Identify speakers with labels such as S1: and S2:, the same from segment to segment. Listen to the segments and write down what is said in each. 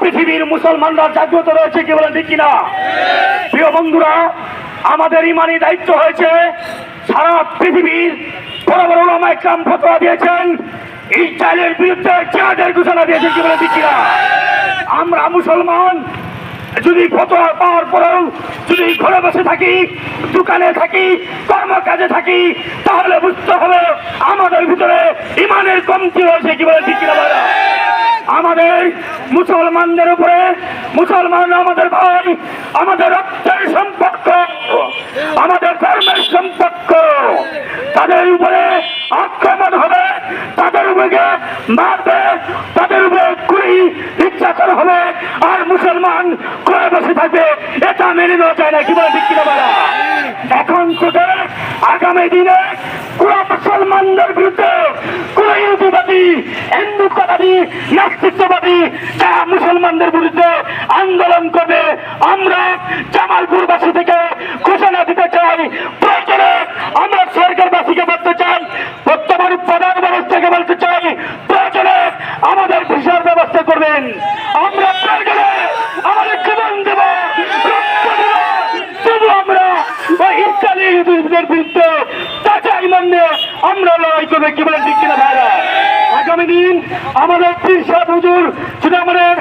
S1: পৃথিবীর মুসলমানরা জাগ্রত রয়েছে কি বলেন ঠিক কিনা প্রিয় বন্ধুরা, আমাদের ইমানি দায়িত্ব হয়েছে সারা পৃথিবীর বড় বড় ওলামা ইকরাম ফতোয়া দিয়েছেন, ইসরায়েলের বিরুদ্ধে জিহাদের ঘোষণা দিয়েছেন কি বলেন ঠিক কিনা আমরা মুসলমান, যদি ফতোয়া পাওয়ার পরেও যদি ঘরে বসে থাকি, দোকানে থাকি, কর্মকাজে থাকি, তাহলে বুঝতে হবে আমাদের ভিতরে ইমানের কমতি হয়েছে কি বলে ঠিক কিনা বলো? আমাদের মুসলমানদের উপরে, মুসলমান আমাদের ভাই, আমাদের রক্তের সম্পর্ক, আমাদের ধর্মের সম্পর্ক, তাদের উপরে আক্রমণ হবে, তাদের উপরে মারবে, তাদের উপরে কুড়ি নির্যাতন হবে, আর মুসলমান করে বসে থাকবে। এটা মেনে নেওয়া যায় না, কি বলে বলা এখন থেকে আগামী দিনে কোন মুসলমানদের বিরুদ্ধে কোন ইহুদিবাদী হিন্দুত্ববাদী নাস্তিত্ববাদী যারা মুসলমানদের বিরুদ্ধে আন্দোলন করবে, আমরা জামালপুরবাসী থেকে ঘোষণা দিতে চাই। প্রয়োজনে আমরা সরকারবাসীকে বলতে চাই, বর্তমান প্রধান ব্যবস্থাকে বলতে চাই, প্রয়োজনে আমাদের ভিসার ব্যবস্থা করবেন। আমরা প্রয়োজনে আমাদের জীবন দেব তবু আমরা ওই বিরুদ্ধে তাজা ইমান আমরা লড়াই করবে, কি বলেন ঠিক কিনা দিন আমাদের পীর সাহেব হুজুর আমাদের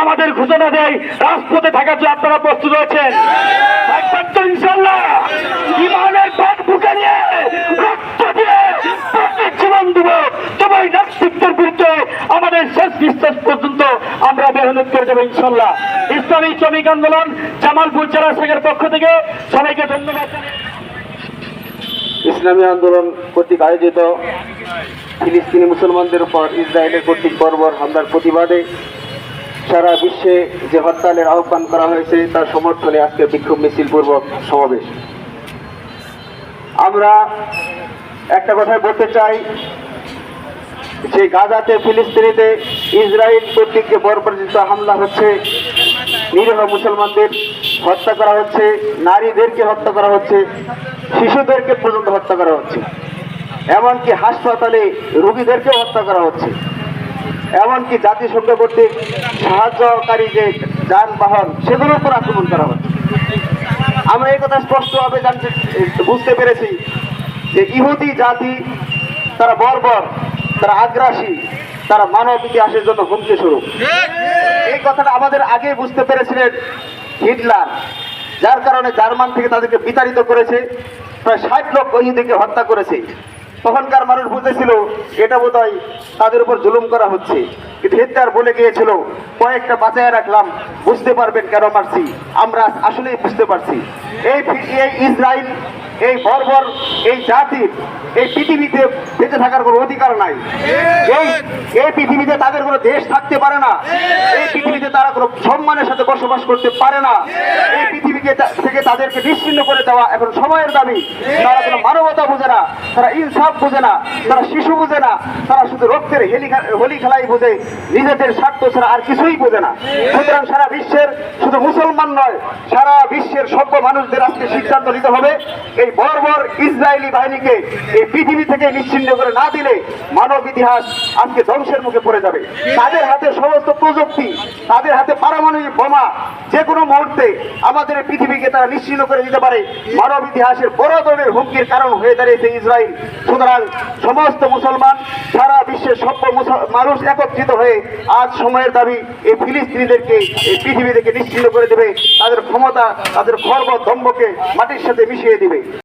S1: আমাদের ঘোষণা দেয়, রাজপথে থাকার জন্য আপনারা প্রস্তুত জীবন দিব তবে নাস্তিকদের বিরুদ্ধে আমাদের শেষ বিশ্বাস পর্যন্ত আমরা মেহনত করে দেবো ইনশাল্লাহ ইসলামী শ্রমিক আন্দোলন জামালপুর জেলা শাখার পক্ষ থেকে সবাইকে ধন্যবাদ।
S2: ইসলামী আন্দোলন কর্তৃক আয়োজিত ফিলিস্তিনি মুসলমানদের উপর ইসরায়েলের কর্তৃক বর্বর হামলার প্রতিবাদে সারা বিশ্বে যে হরতালের আহ্বান করা হয়েছে, তার সমর্থনে আজকে বিক্ষোভ মিছিল পূর্বক সমাবেশ। আমরা একটা কথাই বলতে চাই যে গাজাতে, ফিলিস্তিনিতে ইসরায়েল কর্তৃক যে বর্বরিত হামলা হচ্ছে, নিরীহ মুসলমানদের হত্যা করা হচ্ছে, নারীদেরকে হত্যা করা হচ্ছে শিশুদেরকে পর্যন্ত হত্যা করা হচ্ছে। এমনকি হাসপাতালে রোগীদেরকে হত্যা করা হচ্ছে। এমনকি জাতিসংঘ কর্তৃক সাহায্যকারী যে যানবাহন, সেগুলোর উপর আক্রমণ করা হচ্ছে। আমরা এই কথা স্পষ্টভাবে জানতে, বুঝতে পেরেছি যে ইহুদি জাতি, তারা বর্বর, তারা আগ্রাসী, তারা মানব ইতিহাসের জন্য হুমকি স্বরূপ। এই কথাটা আমাদের আগে বুঝতে পেরেছিলেন হিটলার। যার কারণে জার্মান থেকে তাদেরকে বিতাড়িত করেছে, প্রায় ষাট লক্ষ ইহুদিকে হত্যা করেছে। তখনকার মানুষ বুঝেছিল এটা বোধ তাদের উপর জুলুম করা হচ্ছে। কিন্তু বলে গিয়েছিল, কয়েকটা বাঁচায় রাখলাম, বুঝতে পারবেন কেন পারছি আমরা আসলেই বুঝতে পারছি। এই এই ইসরায়েল এই বর্বর, এই জাতির এই পৃথিবীতে বেঁচে থাকার কোনো অধিকার নাই। এই এই পৃথিবীতে তাদের কোনো দেশ থাকতে পারে না। এই পৃথিবীতে তারা কোনো সম্মানের সাথে বসবাস করতে পারে না। এই পৃথিবীকে থেকে তাদেরকে নিশ্চিন্ন করে দেওয়া এখন সময়ের দাবি। তারা কোনো মানবতা বোঝে না, তারা ইনসাফ বোঝে না, তারা শিশু বোঝে না, তারা শুধু রক্তের হেলি হোলি খেলাই বোঝে নিজেদের স্বার্থ ছাড়া আর কিছুই বোঝে না। সুতরাং সারা বিশ্বের শুধু মুসলমান নয়, সারা বিশ্বের সভ্য মানুষদের আজকে সিদ্ধান্ত নিতে হবে, এই বর্বর ইসরায়েলি বাহিনীকে এই পৃথিবী থেকে নিশ্চিন্ন করে না দিলে মানব ইতিহাস আজকে ধ্বংসের মুখে পড়ে যাবে। তাদের হাতে সমস্ত প্রযুক্তি, তাদের হাতে পারমাণবিক বোমা যে কোনো মুহূর্তে আমাদের পৃথিবীকে তারা নিশ্চিন্ন করে দিতে পারে। মানব ইতিহাসের বড় ধরনের হুমকির কারণ হয়ে দাঁড়িয়েছে ইসরায়েল। সুতরাং সমস্ত মুসলমান, সারা বিশ্বের সভ্য মানুষ একত্রিত হয়ে আজ সময়ের দাবি এই ফিলিস্তিনিদেরকে, এই পৃথিবী থেকে নিশ্চিন্ন করে দেবে। তাদের ক্ষমতা, তাদের খর্ব দম্ভকে মাটির সাথে মিশিয়ে দিবে।